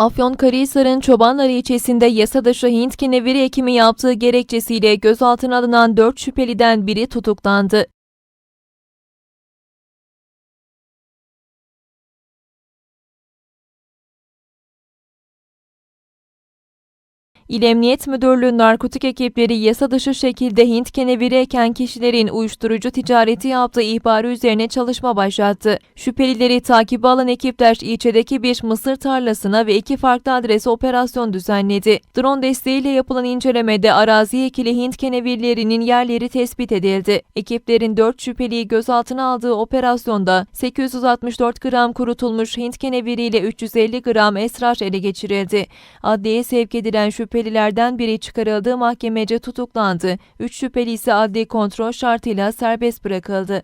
Afyonkarahisar'ın Çobanlar ilçesinde yasa dışı Hint keneviri ekimi yaptığı gerekçesiyle gözaltına alınan 4 şüpheliden biri tutuklandı. İl Emniyet Müdürlüğü narkotik ekipleri yasa dışı şekilde Hint keneviri eken kişilerin uyuşturucu ticareti yaptığı ihbarı üzerine çalışma başlattı. Şüphelileri takibe alan ekipler ilçedeki bir mısır tarlasına ve iki farklı adrese operasyon düzenledi. Drone desteğiyle yapılan incelemede arazi ekili Hint kenevirlerinin yerleri tespit edildi. Ekiplerin 4 şüpheliyi gözaltına aldığı operasyonda 864 gram kurutulmuş Hint keneviriyle 350 gram esrar ele geçirildi. Adliyeye sevk edilen şüphelilerden biri çıkarıldığı mahkemece tutuklandı. Üç şüpheli ise adli kontrol şartıyla serbest bırakıldı.